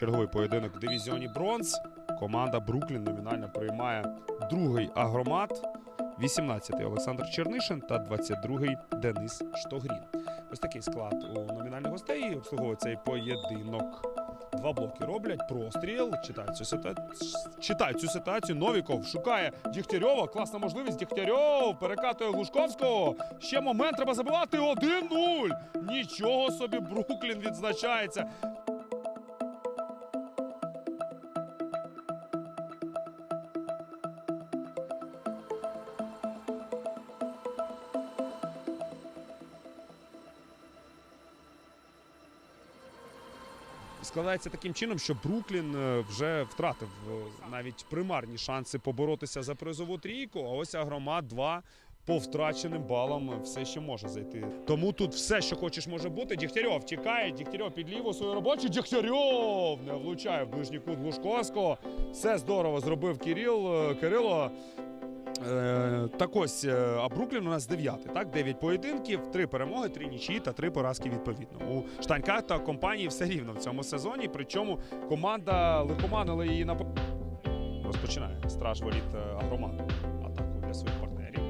Черговий поєдинок в дивізіоні Бронз. Команда Бруклін номінально приймає другий агромат. 18-й Олександр Чернишин та 22-й Денис Штогрін. Ось такий склад у номінальних гостей. Обслуговує цей поєдинок. Два блоки роблять простріл. Читають цю ситуацію. Читають цю ситуацію. Новіков шукає Дігтярьова. Класна можливість. Дігтярьов перекатує Глушковського. Ще момент треба забивати. 1-0. Нічого собі Бруклін відзначається. Складається таким чином, що Бруклін е, вже втратив е, навіть примарні шанси поборотися за призову трійку. А ось Агромат 2 по втраченим балам все ще може зайти. Тому тут все, що хочеш, може бути. Дігтярьов тікає, Дігтярьов під ліву свою робочу. Дігтярьов не влучає в ближній кут Глушковського. Все здорово зробив Кирил, е, Кирило. Е, так ось, е, а Бруклін у нас дев'ятий. Так, дев'ять поєдинків, три перемоги, три нічиї та три поразки відповідно. У штаньках та компанії все рівно в цьому сезоні. Причому команда лихоманила її на розпочинає страж воріт е, Агроману. Атаку для своїх партнерів.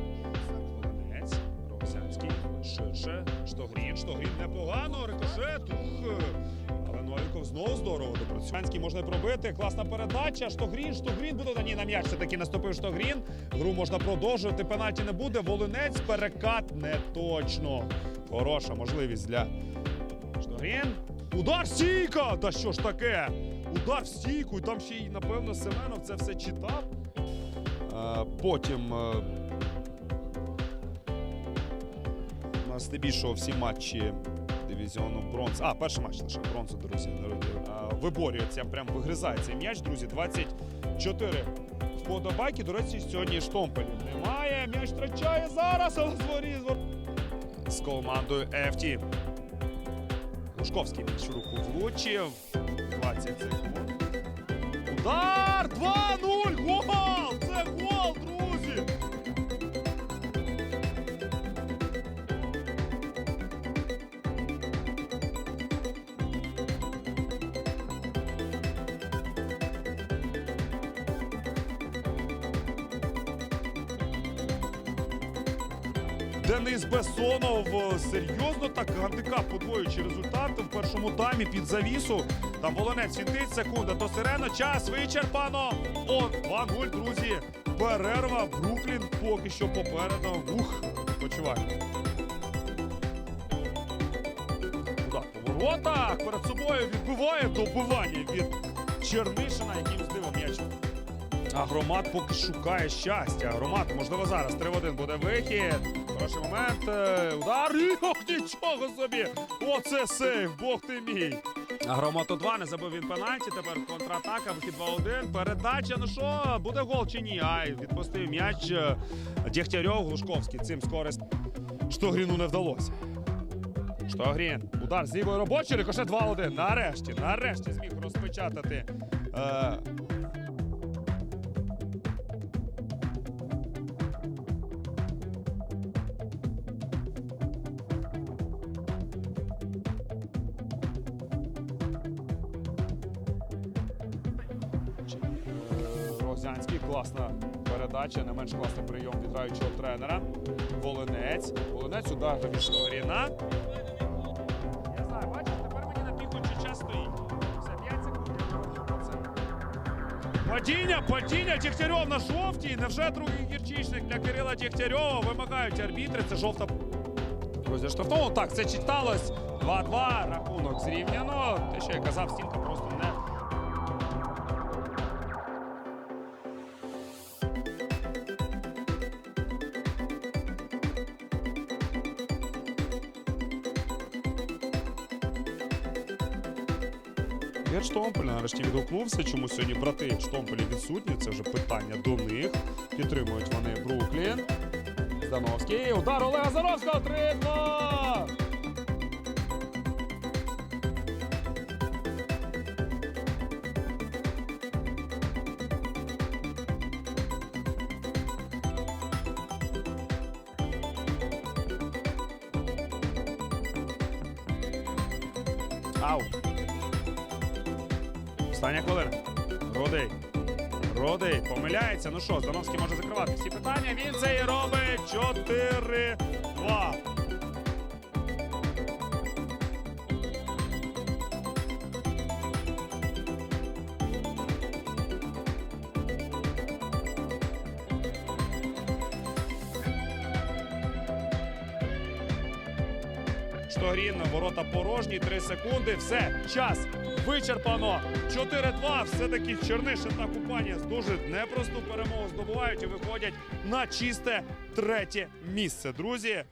Волинець, Рогозянський, ширше, Штогрін, Штогрін непогано, рикошет. Новіков знову здорово допрацює. Шанський можна пробити. Класна передача. Штогрін, Штогрін буде на ній на м'яч. Все-таки наступив Штогрін. Гру можна продовжувати. Пенальті не буде. Волинець перекат не точно. Хороша можливість для Штогрін. Удар стійка! Та що ж таке? Удар в стійку. І там ще й, напевно, Семенов це все читав. Е, потім. е, у нас здебільшого всі матчі дивізіону бронз. А, перший матч лише бронзу, друзі. Виборюється, прям вигризає цей м'яч, друзі. 24 вподобайки. До речі, сьогодні штомпелів немає. М'яч втрачає зараз, але зворі з командою FT. Лужковський м'яч руку влучив. 20 секунд. Удар! 2-0! Денис Бесонов е, серйозно так гандикап подвоюючи результат в першому таймі під завісу. Там Волонець світить, секунда до сирена. Час вичерпано. Он 2-0, друзі. Перерва. Бруклін поки що попереду. Ух, почуває. Удар по. Перед собою відбиває добивання від Чернишина, яким здивом м'яч. Агромат поки шукає щастя. Агромат, можливо, зараз 3 в 1 буде вихід. Хороший момент. Удар. Ох, нічого собі! Оце сейф, бог ти мій. Агромату 2 не забив він пенальті. Тепер контратака, вихід 2-1. Передача. Ну що, буде гол чи ні? Ай, відпустив м'яч. е, Дєгтярьов, Глушковський. Цим скорист Штогріну не вдалося. Штогрін. Удар з лівої робочої, рикошет 2-1. Нарешті, нарешті зміг розпечатати. Е, Е, класна передача, не менш класний прийом від граючого тренера. Волинець. Волинець удар від Штогріна. Я знаю, бачиш, тепер мені на піку час стоїть. Все, 5 секунд. Падіння, падіння, Дігтярьов на жовтій. Невже другий гірчичник для Кирила Дігтярьова вимагають арбітри. Це жовта. Друзі, штрафного. Так, це читалось. 2-2. Рахунок зрівняно. Те, що я казав, стінка просто Ігор Штомпель нарешті відгукнувся. Чому сьогодні брати Штомпелі відсутні? Це вже питання до них. Підтримують вони Бруклін. Здановський. Удар Олега Заровського. 3-2! Ау! Остання хвилина. Родий. Родий помиляється. Ну що, Здановський може закривати всі питання. Він це і робить. 4-2. Штогрін, ворота порожні, 3 секунди. Все, час вичерпано. 4-2. Все-таки Чернишин та купання з дуже непросту перемогу здобувають і виходять на чисте третє місце. Друзі,